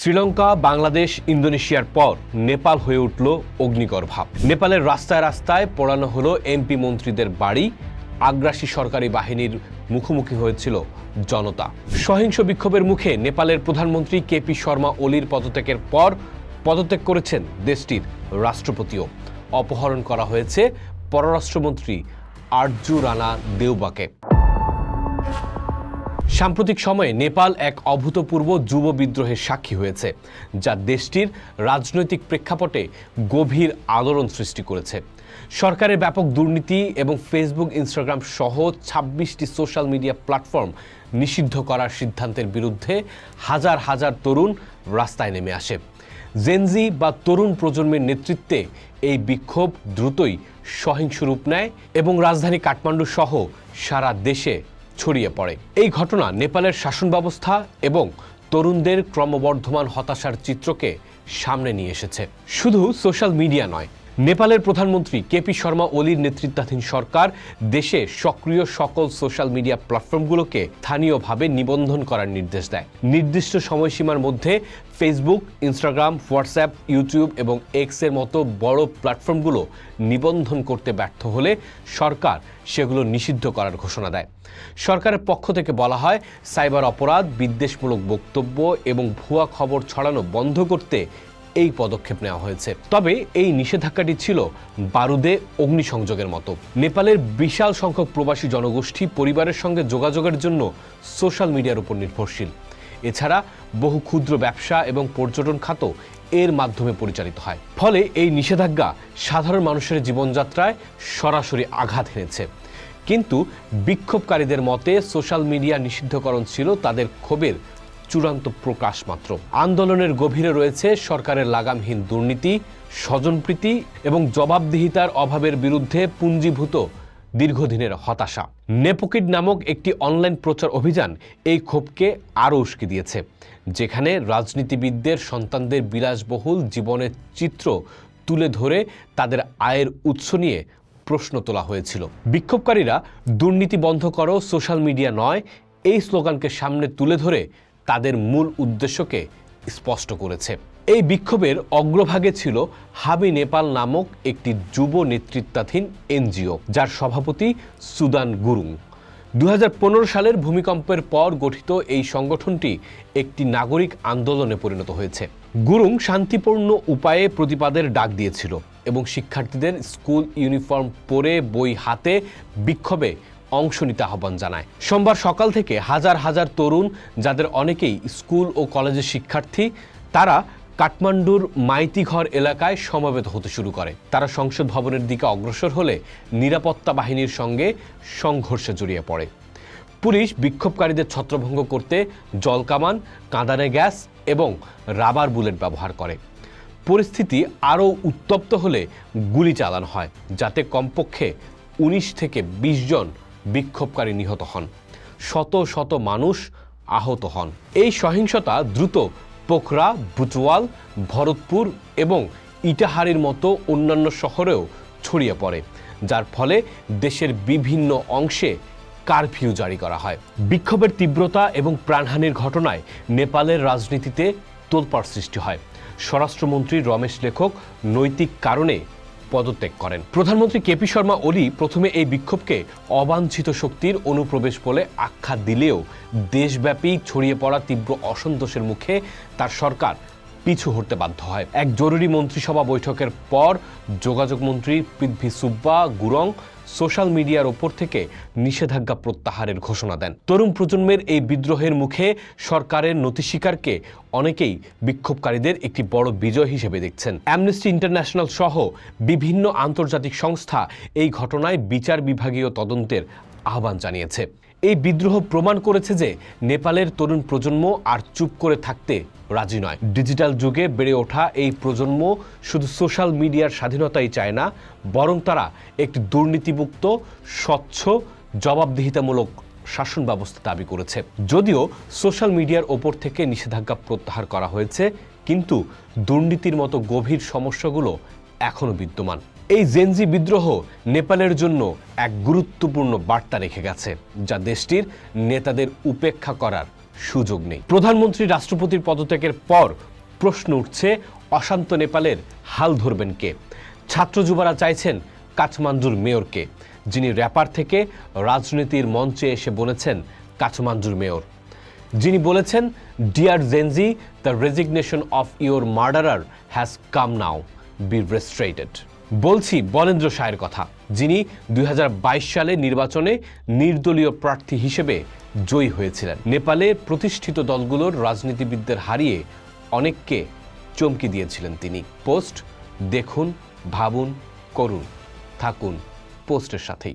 শ্রীলঙ্কা, বাংলাদেশ, ইন্দোনেশিয়ার পর নেপাল হয়ে উঠল অগ্নিকর ভাব। নেপালের রাস্তায় রাস্তায় পোড়ানো হলো এমপি মন্ত্রীদের বাড়ি। আগ্রাসী সরকারি বাহিনীর মুখোমুখি হয়েছিল জনতা। সহিংস বিক্ষোভের মুখে নেপালের প্রধানমন্ত্রী কেপি শর্মা ওলির পদত্যাগের পর পদত্যাগ করেছেন দেশটির রাষ্ট্রপতিও। অপহরণ করা হয়েছে পররাষ্ট্রমন্ত্রী আরজু রানা দেউবাকে। সাম্প্রতিক সময়ে নেপাল এক অভূতপূর্ব যুব বিদ্রোহের সাক্ষী হয়েছে, যা দেশটির রাজনৈতিক প্রেক্ষাপটে গভীর আলোড়ন সৃষ্টি করেছে। সরকারের ব্যাপক দুর্নীতি এবং ফেসবুক, ইনস্টাগ্রাম সহ ছাব্বিশটি সোশ্যাল মিডিয়া প্ল্যাটফর্ম নিষিদ্ধ করার সিদ্ধান্তের বিরুদ্ধে হাজার হাজার তরুণ রাস্তায় নেমে আসে। জেনজি বা তরুণ প্রজন্মের নেতৃত্বে এই বিক্ষোভ দ্রুতই সহিংস রূপ নেয় এবং রাজধানী কাঠমান্ডু সহ সারা দেশে ছড়িয়ে পড়ে। এই ঘটনা নেপালের শাসন ব্যবস্থা এবং তরুণদের ক্রমবর্ধমান হতাশার চিত্রকে সামনে নিয়ে এসেছে। শুধু সোশ্যাল মিডিয়া নয় নেপালের প্রধানমন্ত্রী কেপি শর্মা ওলির নেতৃত্বাধীন সরকার দেশে সক্রিয় সকল সোশ্যাল মিডিয়া প্ল্যাটফর্মগুলোকে স্থানীয়ভাবে নিবন্ধন করার নির্দেশ দেয়। নির্দিষ্ট সময়সীমার মধ্যে ফেসবুক, ইনস্টাগ্রাম, হোয়াটসঅ্যাপ, ইউটিউব এবং এক্সের মতো বড় প্ল্যাটফর্মগুলো নিবন্ধন করতে ব্যর্থ হলে সরকার সেগুলো নিষিদ্ধ করার ঘোষণা দেয়। সরকারের পক্ষ থেকে বলা হয়, সাইবার অপরাধ, বিদ্বেষমূলক বক্তব্য এবং ভুয়া খবর ছড়ানো বন্ধ করতে এই পদক্ষেপ নেওয়া হয়েছে। তবে এই নিষেধাজ্ঞাটি ছিল বারুদে অগ্নিসংযোগের মতো। নেপালের বিশাল সংখ্যক প্রবাসী জনগোষ্ঠী পরিবারের সঙ্গে যোগাযোগের জন্য সোশ্যাল মিডিয়ার উপর নির্ভরশীল। এছাড়া বহু ক্ষুদ্র ব্যবসা এবং পর্যটন খাত এর মাধ্যমে পরিচালিত হয়। ফলে এই নিষেধাজ্ঞা সাধারণ মানুষের জীবনযাত্রায় সরাসরি আঘাত এনেছে কিন্তু বিক্ষোভকারীদের মতে সোশ্যাল মিডিয়া নিষিদ্ধকরণ ছিল তাদের ক্ষোভের চূড়ান্ত প্রকাশ মাত্র। আন্দোলনের গভীরে রয়েছে সরকারের লাগামহীন দুর্নীতি, স্বজনপ্রীতি এবং জবাবদিহিতার অভাবের বিরুদ্ধে পুঞ্জীভূত দীর্ঘদিনের হতাশা। নেপোকিড নামক একটি অনলাইন প্রচার অভিযান এই ক্ষোভকে আরও উস্কে দিয়েছে, যেখানে রাজনীতিবিদদের সন্তানদের বিলাসবহুল জীবনের চিত্র তুলে ধরে তাদের আয়ের উৎস নিয়ে প্রশ্ন তোলা হয়েছিল। বিক্ষোভকারীরা, দুর্নীতি বন্ধ করো, সোশ্যাল মিডিয়া নয়। এই স্লোগানকে সামনে তুলে ধরে তাদের মূল উদ্দেশ্যকে স্পষ্ট করেছে। এই বিক্ষোভের অগ্রভাগে ছিল হাবি নেপাল নামক একটি যুব নেতৃত্বাধীন এনজিও, যার সভাপতি সুদান গুরুং। দুই হাজার পনেরো সালের ভূমিকম্পের পর গঠিত এই সংগঠনটি একটি নাগরিক আন্দোলনে পরিণত হয়েছে। গুরুং শান্তিপূর্ণ উপায়ে প্রতিবাদের ডাক দিয়েছিল এবং শিক্ষার্থীদের স্কুল ইউনিফর্ম পরে বই হাতে বিক্ষোভে অংশ নিতে আহ্বান জানায়। সোমবার সকাল থেকে হাজার হাজার তরুণ, যাদের অনেকেই স্কুল ও কলেজের শিক্ষার্থী, তারা কাঠমান্ডুর মাইতিঘর এলাকায় সমবেত হতে শুরু করে। তারা সংসদ ভবনের দিকে অগ্রসর হলে নিরাপত্তা বাহিনীর সঙ্গে সংঘর্ষে জড়িয়ে পড়ে। পুলিশ বিক্ষোভকারীদের ছত্রভঙ্গ করতে জলকামান কাঁদানে গ্যাস এবং রাবার বুলেট ব্যবহার করে। পরিস্থিতি আরও উত্তপ্ত হলে গুলি চালানো হয়, যাতে কমপক্ষে উনিশ থেকে ২০ জন বিক্ষোভকারী নিহত হন। শত শত মানুষ আহত হন। এই সহিংসতা দ্রুত পোখরা, বুটওয়াল, ভরতপুর এবং ইটাহারির মতো অন্যান্য শহরেও ছড়িয়ে পড়ে, যার ফলে দেশের বিভিন্ন অংশে কারফিউ জারি করা হয়। বিক্ষোভের তীব্রতা এবং প্রাণহানির ঘটনায় নেপালের রাজনীতিতে তোলপাড় সৃষ্টি হয়। স্বরাষ্ট্রমন্ত্রী রমেশ লেখক নৈতিক কারণে পদত্যাগ করেন। প্রধানমন্ত্রী কেপি শর্মা ওলি প্রথমে এই বিক্ষোভকে অবাঞ্ছিত শক্তির অনুপ্রবেশ বলে আখ্যা দিলেও দেশব্যাপী ছড়িয়ে পড়া তীব্র অসন্তোষের মুখে তার সরকার পিছু হটতে বাধ্য হয়। এক জরুরি মন্ত্রিসভা বৈঠকের পর যোগাযোগ মন্ত্রী পৃথ্বী সুব্বা গুরং সোশ্যাল মিডিয়ার ওপর থেকে নিষেধাজ্ঞা প্রত্যাহারের ঘোষণা দেন। তরুণ প্রজন্মের এই বিদ্রোহের মুখে সরকারের নথি স্বীকারকে অনেকেই বিক্ষোভকারীদের একটি বড় বিজয় হিসেবে দেখছেন। অ্যামনেস্টি ইন্টারন্যাশনাল সহ বিভিন্ন আন্তর্জাতিক সংস্থা এই ঘটনায় বিচার বিভাগীয় তদন্তের আহ্বান জানিয়েছে। এই বিদ্রোহ প্রমাণ করেছে যে নেপালের তরুণ প্রজন্ম আর চুপ করে থাকতে রাজি নয়। ডিজিটাল যুগে বেড়ে ওঠা এই প্রজন্ম শুধু সোশ্যাল মিডিয়ার স্বাধীনতাই চায় না, বরং তারা একটি দুর্নীতিমুক্ত, স্বচ্ছ, জবাবদিহিতামূলক শাসন ব্যবস্থা দাবি করেছে। যদিও সোশ্যাল মিডিয়ার ওপর থেকে নিষেধাজ্ঞা প্রত্যাহার করা হয়েছে, কিন্তু দুর্নীতির মতো গভীর সমস্যাগুলো এখনও বিদ্যমান। এই জেনজি বিদ্রোহ নেপালের জন্য এক গুরুত্বপূর্ণ বার্তা রেখে গেছে, যা দেশটির নেতাদের উপেক্ষা করার সুযোগ নেই। প্রধানমন্ত্রী রাষ্ট্রপতির পদত্যাগের পর প্রশ্ন উঠছে, অশান্ত নেপালের হাল ধরবেন কে? ছাত্র যুবরা চাইছেন কাঠমান্ডুর মেয়রকে, যিনি র্যাপার থেকে রাজনীতির মঞ্চে এসে বলেছেন কাঠমান্ডুর মেয়র। যিনি বলেছেন, dear Gen Z the resignation of your murderer has come now, be restrained বলছি বনেন্দ্র শাহের কথা, যিনি দুই হাজার বাইশ সালে নির্বাচনে নির্দলীয় প্রার্থী হিসেবে জয়ী হয়েছিলেন। নেপালে প্রতিষ্ঠিত দলগুলোর রাজনীতিবিদদের হারিয়ে অনেককে চমকি দিয়েছিলেন তিনি। পোস্ট দেখুন, ভাবুন, করুন, থাকুন, পোস্টের সাথেই।